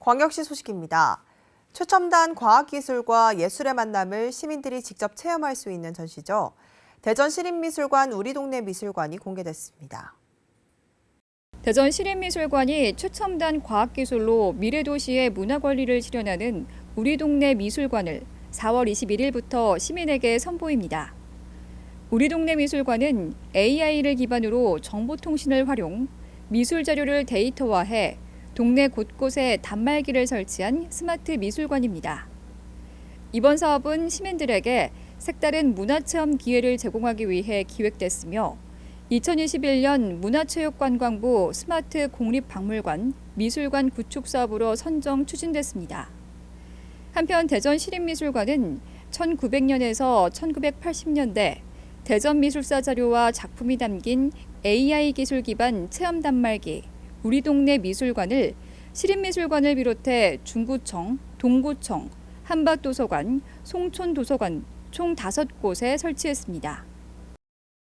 광역시 소식입니다. 최첨단 과학기술과 예술의 만남을 시민들이 직접 체험할 수 있는 전시죠. 대전 시립미술관 우리 동네 미술관이 공개됐습니다. 대전 시립미술관이 최첨단 과학기술로 미래도시의 문화관리를 실현하는 우리 동네 미술관을 4월 21일부터 시민에게 선보입니다. 우리 동네 미술관은 AI를 기반으로 정보통신을 활용, 미술 자료를 데이터화해 동네 곳곳에 단말기를 설치한 스마트 미술관입니다. 이번 사업은 시민들에게 색다른 문화체험 기회를 제공하기 위해 기획됐으며 2021년 문화체육관광부 스마트 공립박물관 미술관 구축 사업으로 선정 추진됐습니다. 한편 대전 시립미술관은 1900년에서 1980년대 대전 미술사 자료와 작품이 담긴 AI 기술 기반 체험 단말기 우리 동네 미술관을 시립미술관을 비롯해 중구청, 동구청, 한밭도서관, 송촌도서관 총 5곳에 설치했습니다.